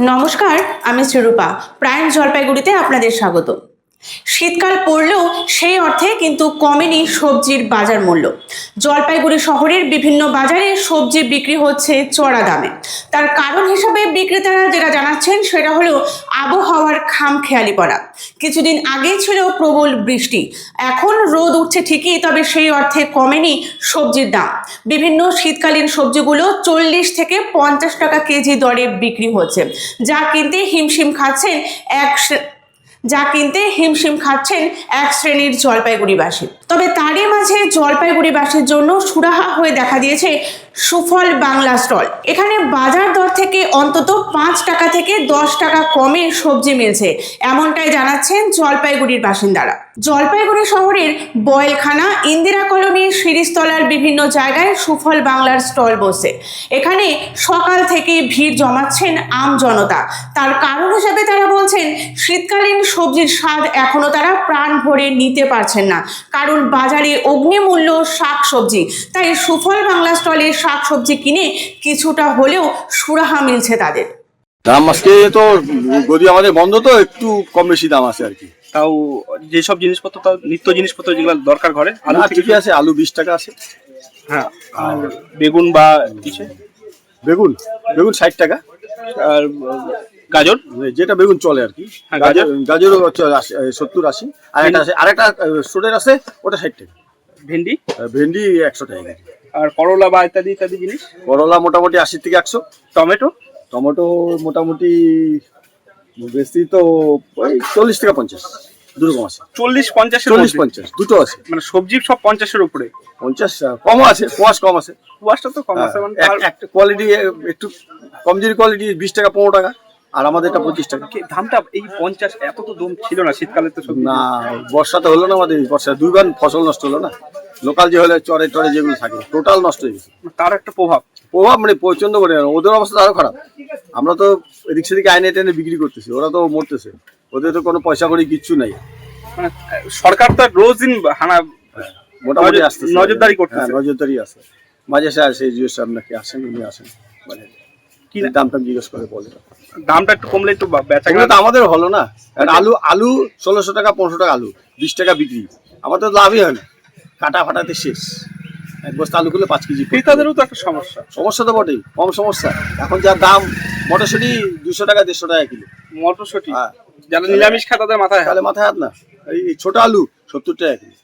নমস্কার, আমি শ্রীরূপা প্রাইম জলপাইগুড়িতে আপনাদের স্বাগত। শীতকাল পড়লেও সেই অর্থে কিন্তু কমেনি সবজির বাজার মূল্য। জলপাইগুড়ি শহরের বিভিন্ন বাজারে সবজি বিক্রি হচ্ছে চড়া দামে। তার কারণ হিসাবে বিক্রেতারা যেটা জানাচ্ছেন সেটা হলো আবহাওয়ার খাম খেয়ালি পড়া কিছুদিন আগে ছিল প্রবল বৃষ্টি। এখন রোদ উঠছে ঠিকই, তবে সেই অর্থে কমেনি সবজির দাম। বিভিন্ন শীতকালীন সবজিগুলো চল্লিশ থেকে পঞ্চাশ টাকা কেজি দরে বিক্রি হচ্ছে। যা কিনতে হিমশিম খাচ্ছেন এক যা কিনতে হিমশিম খাচ্ছেন এক শ্রেণির জলপাইগুড়িবাসী। তবে তারই মাঝে জলপাইগুড়িবাসীর জন্য সুরাহা হয়ে দেখা দিয়েছে সুফল বাংলা স্টল। এখানে বাজার দর থেকে অন্তত পাঁচ টাকা থেকে দশ টাকা কমে সবজি মিলছে, এমনটাই জানাচ্ছেন জলপাইগুড়ির বাসিন্দারা। জলপাইগুড়ি শহরের বয়েলখানা ইন্দিরা কলোনি শিরিষতলার বিভিন্ন জায়গায় সুফল বাংলার স্টল বসে। এখানে সকাল থেকে ভিড় জমাচ্ছেন আম জনতা। তার কারণ হিসেবে তারা বলছেন, শীতকালীন সবজির স্বাদ এখনও তারা প্রাণ ভরে নিতে পারছেন না। কারণ বাজারে অগ্নিমূল্য শাক সবজি তাই সুফল বাংলা স্টলে শাক সবজি কিনে কিছুটা হলেও সুরাহা মিলছে তাদের। দাম আজকে তো গদি আমাদের বন্ধ তো একটু কম বেশি দাম আছে আর কি। তাও যেসব জিনিসপত্র তাও নিত্য জিনিসপত্র যেগুলো দরকার ঘরে আলু ঠিকই আছে? আলু বিশ টাকা আছে। হ্যাঁ আর বেগুন বা কিছু বেগুন বেগুন ষাট টাকা। আর গাজর? যেটা বেগুন চলে আর কি। হ্যাঁ, গাজর? গাজরও সত্তর আশি। আর একটা আছে আরেকটা স্টোরের আছে ওটা ষাট টাকা। ভেন্ডি? ভেন্ডি একশো টাকা আর করলা বা ইত্যাদি ইত্যাদি জিনিস? করলা মোটামুটি আশি থেকে একশো। টমেটো? টমেটো মোটামুটি বেশি তো ওই চল্লিশ থেকে পঞ্চাশ দুরকম আছে। চল্লিশ পঞ্চাশের চল্লিশ পঞ্চাশ দুটো আছে। মানে সবজি সব পঞ্চাশের উপরে? পঞ্চাশ কমও আছে কোয়াশ কম আছে। কুয়াশটা তো কম আছে মানে একটা কোয়ালিটি একটু কমজোরি কোয়ালিটি বিশ টাকা পনেরো টাকা আর আমাদেরটা পঁচিশ টাকা। দামটা এই পঞ্চাশ এত তো দাম ছিল না শীতকালে তো না বর্ষাতে হলো না আমাদের বর্ষা দুইবার ফসল নষ্ট হলো না। লোকাল যে হলে চরে টরে যেগুলো থাকে টোটাল নষ্ট হয়ে গেছে। তার একটা প্রভাব। প্রভাব মানে প্রচণ্ড করে ওদের অবস্থা আরও খারাপ। আমরা তো এদিক সেদিকে আইনে টেনে বিক্রি করতেছি ওরা তো মরতেছে। ওদের তো কোনো পয়সা করি কিচ্ছু নাই। মানে সরকার তো রোজ দিন হানা মোটামুটি নজর- নজরদারি। হ্যাঁ নজরদারি আছে। মাঝে সাঝে আসে জিও সাহেব নাকি আসেন উনি আসেন। মানে কি দাম টাম জিজ্ঞেস করে বলে। দামটা একটু কমলে একটু বেচা তো আমাদের হলো না। আলু আলু ষোলোশো টাকা পনেরোশো টাকা আলু বিশ টাকা বিক্রি। আমাদের তো লাভই হয় না। কাটা ফাটাতে শেষ। এক বস্তা আলু করলে পাঁচ কেজি করতে তাদেরও ক্রেতাদেরও তো একটা সমস্যা। সমস্যা তো বটেই কম সমস্যা। এখন যা দাম মটরশুঁটি দুশো টাকা দেড়শো টাকা কিলো। মটরশুঁটি? যেন যারা নিরামিষ খায় তাদের মাথায় তাহলে মাথায় হাত না। এই ছোট আলু সত্তর টাকা কিলো